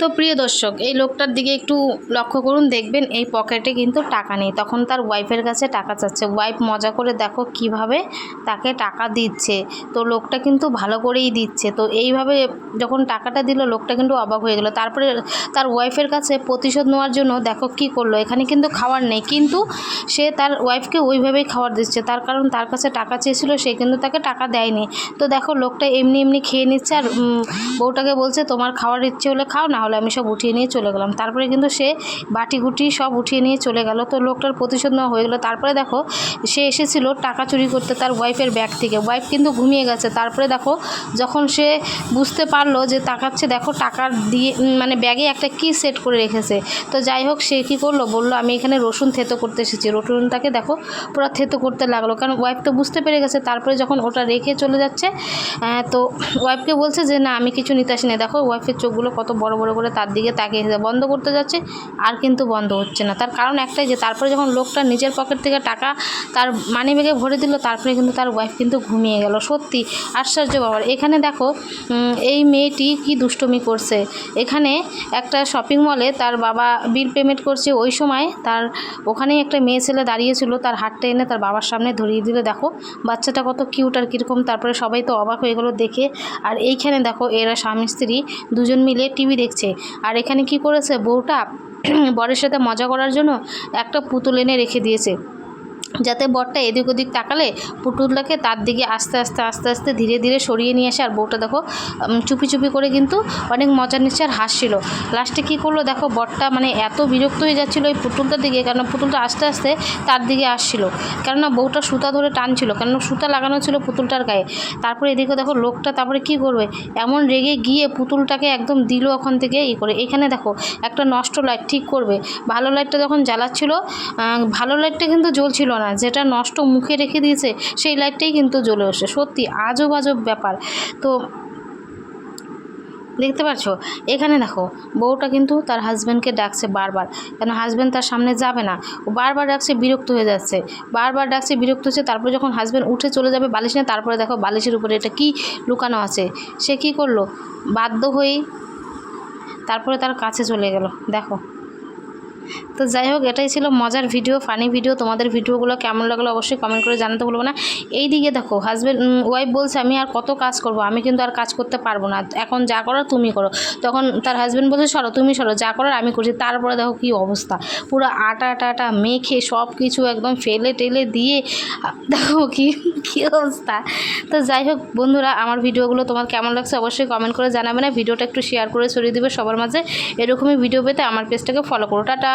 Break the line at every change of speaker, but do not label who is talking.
তো প্রিয় দর্শক, এই লোকটার দিকে একটু লক্ষ্য করুন, দেখবেন এই পকেটে কিন্তু টাকা নেই। তখন তার ওয়াইফের কাছে টাকা চাচ্ছে। ওয়াইফ মজা করে দেখো কীভাবে তাকে টাকা দিচ্ছে। তো লোকটা কিন্তু ভালো করেই দিচ্ছে। তো এইভাবে যখন টাকাটা দিল, লোকটা কিন্তু অবাক হয়ে গেল। তারপরে তার ওয়াইফের কাছে প্রতিশোধ নেওয়ার জন্য দেখো কি করল। এখানে কিন্তু খাবার নেই, কিন্তু সে তার ওয়াইফকে ওইভাবেই খাবার দিচ্ছে। তার কারণ তার কাছে টাকা চেয়েছিল, সে কিন্তু তাকে টাকা দেয়নি। তো দেখো লোকটা এমনি এমনি খেয়ে নিচ্ছে আর বউটাকে বলছে, তোমার খাওয়ার ইচ্ছে হলে খাও না হলে আমি সব উঠিয়ে নিয়ে চলে গেলাম। তারপরে কিন্তু সে বাটি গুটি সব উঠিয়ে নিয়ে চলে গেল। তো লোকটার প্রতিশোধ নেওয়া হয়ে গেলো। তারপরে দেখো, সে এসেছিল টাকা চুরি করতে তার ওয়াইফের ব্যাগ থেকে। ওয়াইফ কিন্তু ঘুমিয়ে গেছে। তারপরে দেখো, যখন সে বুঝতে পারল যে তাকাচ্ছে দেখো টাকা দিয়ে মানে ব্যাগে একটা কি সেট করে রেখেছে। তো যাই হোক, সে কী করল? বলল, আমি এখানে রসুন থেতো করতে এসেছি। রসুনটাকে দেখো, পুরো থেতো করতে লাগল। কারণ ওয়াইফ তো বুঝতে পেরে গেছে। তারপরে যখন ওটা রেখে চলে যাচ্ছে তো ওয়াইফকে বলছে যে, না, আমি কিছু নিতে আসিনি। দেখো ওয়াইফের চোখগুলো কত বড় বড় করে তার দিকে তাকিয়ে। বন্ধ করতে যাচ্ছে, আর কিন্তু বন্ধ হচ্ছে না। তার কারণ একটাই যে, তারপরে যখন লোকটা নিজের পকেট থেকে টাকা তার মানি ব্যাগে ভরে দিল, তারপরে কিন্তু তার ওয়াইফ কিন্তু ঘুমিয়ে গেল। সত্যি, আশ্চর্য বাবার এখানে দেখো এই মেয়েটি কি দুষ্টমি করছে। এখানে একটা শপিং মলে তার বাবা বিল পেমেন্ট করছে। ওই সময় তার ওখানেই একটা মেয়ে ছেলে দাঁড়িয়েছিল তার হাতটা এনে তার বাবার সামনে ধরিয়ে দিল। দেখো, বাচ্চাটা কত কিউট আর কীরকম। তারপরে সবাই তো অবাক হয়ে গেলো দেখে। আর এইখানে দেখো, এরা স্বামী স্ত্রী দুজন মিলে টিভি দেখছে। আর এখানে কি করেছে? বউটা বরের সাথে মজা করার জন্য একটা পুতুল এনে রেখে দিয়েছে। যাতে বরটা এদিক ওদিক তাকালে পুতুলটাকে তার দিকে আস্তে আস্তে আস্তে আস্তে ধীরে ধীরে সরিয়ে নিয়ে আসে। আর বউটা দেখো চুপি চুপি করে কিন্তু অনেক মজার নিচ্ছে আর হাসছিল। লাস্টে কী করল দেখো বরটা মানে এত বিরক্ত হয়ে যাচ্ছিল ওই পুতুলটার দিকে কেন পুতুলটা আস্তে আস্তে তার দিকে আসছিল। কেননা বউটা সুতা ধরে টানছিল কেন সুতা লাগানো ছিল পুতুলটার গায়ে। তারপরে এদিকে দেখো, লোকটা তারপরে কি করবে? এমন রেগে গিয়ে পুতুলটাকে একদম দিল ওখান থেকে ই করে। এখানে দেখো, একটা নষ্ট লাইট ঠিক করবে। ভালো লাইটটা যখন জ্বালাচ্ছিল ভালো লাইটটা কিন্তু জ্বলছিল না। যেটা নষ্ট মুখে রেখে দিয়েছে, সেই লাইটটাই কিন্তু জ্বলে আসে সত্যি আজব আজব ব্যাপার। তো দেখতে পাচ্ছ এখানে দেখো, বউটা কিন্তু তার হাজব্যান্ডকে ডাকছে বারবার। কেন হাজব্যান্ড তার সামনে যাবে না? ও বারবার ডাকছে, বিরক্ত হয়ে যাচ্ছে। বারবার ডাকছে, বিরক্ত হচ্ছে, তারপরে যখন হাজব্যান্ড উঠে চলে যাবে বালিশ নিয়ে, তারপরে দেখো বালিশের উপরে এটা কি লুকানো আছে? সে কি করল? বাধ্য হয়েই তারপরে তার কাছে চলে গেল। দেখো। তো যাই হোক, এটাই ছিল মজার ভিডিও ফানি ভিডিও তোমাদের ভিডিওগুলো কেমন লাগল অবশ্যই কমেন্ট করে জানাতে বলব না। এই দিকে দেখো হাজব্যান্ড ওয়াইফ বলছে, আমি আর কত কাজ করব? আমি কিন্তু আর কাজ করতে পারব না। এখন যা করার তুমি করো। তখন তার হাজব্যান্ড বলছে, সরো, তুমি সরো, যা করার আমি করছি। তারপরে দেখো কি অবস্থা। পুরো আটা আটা মেখে সব কিছু একদম ফেলে টেলে দিয়ে, দেখো কি, কী অবস্থা। তো যাই হোক, বন্ধুরা, আমার ভিডিওগুলো তোমার কেমন লাগছে অবশ্যই কমেন্ট করে জানাবে না। ভিডিওটা একটু শেয়ার করে ছড়িয়ে দেবে সবার মাঝে। এরকমই ভিডিও পেতে আমার পেজটাকে ফলো করো। টাটা!